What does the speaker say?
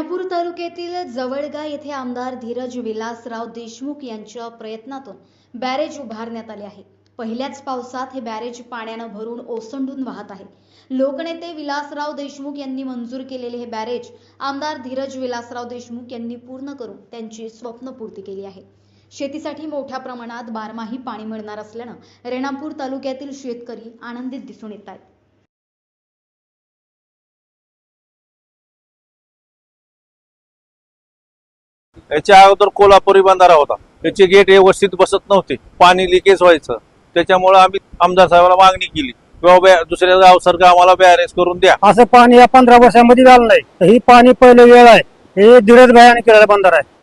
तालुक्यातील जवळगा येथे आमदार धीरज विलासराव देशमुख यांच्या प्रयत्नातून बॅरेज उभारण्यात आले आहे. पहिल्याच पावसात हे बॅरेज पाण्यानं भरून ओसंडून वाहत आहे. लोकनेते विलासराव देशमुख यांनी मंजूर केलेले हे बॅरेज आमदार धीरज विलासराव देशमुख यांनी पूर्ण करून त्यांची स्वप्नपूर्ती केली आहे. शेतीसाठी मोठ्या प्रमाणात बारमाही पाणी मिळणार असल्यानं रेणापूर तालुक्यातील शेतकरी आनंदित दिसून येत आहेत. याच्या अगोदर कोल्हापुरी बंधारा होता. त्याचे गेट व्यवस्थित बसत नव्हते. पाणी लिकेज व्हायचं. त्याच्यामुळे आम्ही आमदार साहेबाला मागणी केली. किंवा दुसऱ्या गावसारखं आम्हाला बॅरेज करून द्या. असं पाणी या पंधरा वर्षामध्ये झालं नाही. ही पाणी पहिलं वेळ आहे. हे धीरज भायाने केलेला बंधारा आहे.